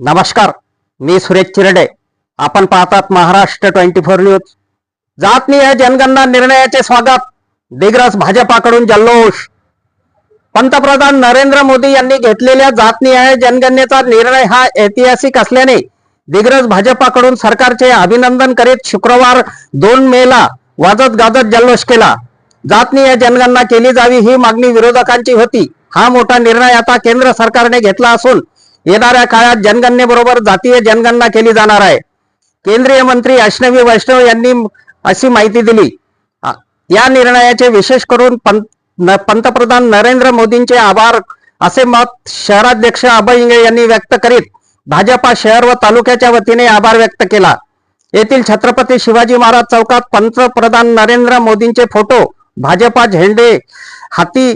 नमस्कार मी सुरेश चिरडे. आपण पाहतात महाराष्ट्र ट्वेंटी फोर न्यूज. जातनीय जनगणना निर्णयाचे स्वागत. दिग्रस भाजपाकडून जल्लोष. पंतप्रधान नरेंद्र मोदी यांनी घेतलेल्या जातनीय जनगणनेचा निर्णय हा ऐतिहासिक असल्याने दिग्रस भाजपाकडून सरकारचे अभिनंदन करीत शुक्रवार दोन मे ला वाजत गाजत जल्लोष केला. जातनीय जनगणना केली जावी ही मागणी विरोधकांची होती. हा मोठा निर्णय आता केंद्र सरकारने घेतला असून येणाऱ्या काळात जनगणनेबरोबर जातीय जनगणना केली जाणार आहे. केंद्रीय मंत्री अश्नवी वैष्णव यांनी अशी माहिती दिली. या निर्णयाचे विशेष करून पंतप्रधान नरेंद्र मोदींचे आभार असे मत शहराध्यक्ष अभय इंगळे यांनी व्यक्त करीत भाजपा शहर व तालुक्याच्या वतीने आभार व्यक्त केला. येथील छत्रपती शिवाजी महाराज चौकात पंतप्रधान नरेंद्र मोदींचे फोटो भाजपा झेंडे हाती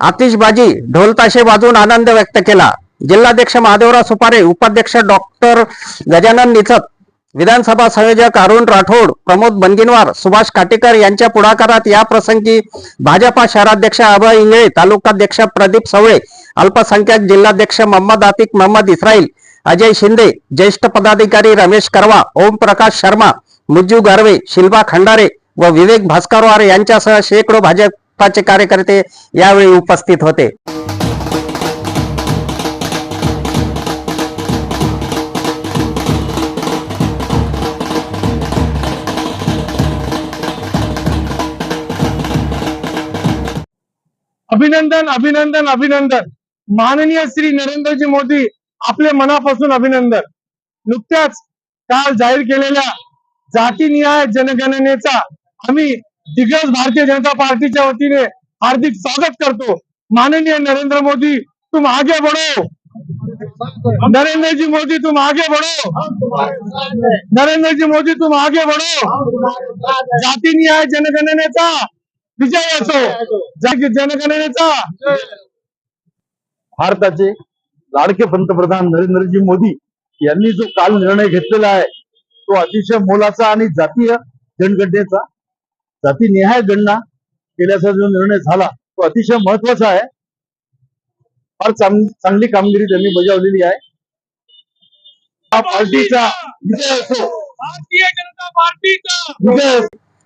आतिषबाजी ढोलताशे वाजून आनंद व्यक्त केला. जिल्हाध्यक्ष महादेवराव सुपारे उपाध्यक्ष डॉक्टर गजानन निचत विधानसभा संयोजक अरुण राठोड प्रमोद बनगिनवार सुभाष काटेकर यांच्या पुढाकारात या प्रसंगी भाजपा शहराध्यक्ष अभय इंगळे तालुकाध्यक्ष प्रदीप सवळे अल्पसंख्याक जिल्हाध्यक्ष मोहम्मद आतिक मोहम्मद इस्राईल अजय शिंदे ज्येष्ठ पदाधिकारी रमेश करवा ओमप्रकाश शर्मा मुज्जू गारवे शिल्पा खंडारे व विवेक भास्करवार यांच्यासह शेकडो भाजपाचे कार्यकर्ते यावेळी उपस्थित होते. अभिनंदन अभिनंदन अभिनंदन. माननीय श्री नरेंद्रजी मोदी आपले मनापासून अभिनंदन. नुकत्याच काल जाहीर केलेल्या जातीनिहाय जनगणनेचा आम्ही दिग्गज भारतीय जनता पार्टीच्या वतीने हार्दिक स्वागत करतो. माननीय नरेंद्र मोदी तुम आगे बढ़ो. नरेंद्र जी मोदी तुम आगे बढ़ो. नरेंद्र जी मोदी तुम आगे बढ़ो. जातीनिहाय जनगणनेचा विजय असो जनगणनेचा. भारताचे लाडके पंतप्रधान नरेंद्रजी मोदी यांनी जो काल निर्णय घेतलेला आहे तो अतिशय मोलाचा आणि जातीय जनगणनेचा जाती निहाय गणना केल्याचा जो निर्णय झाला तो अतिशय महत्त्वाचा आहे. फार चांग- चांगली कामगिरी त्यांनी बजावलेली आहे. पार्टीचा विजय असो भारतीय जनता पार्टीचा. विजय. असो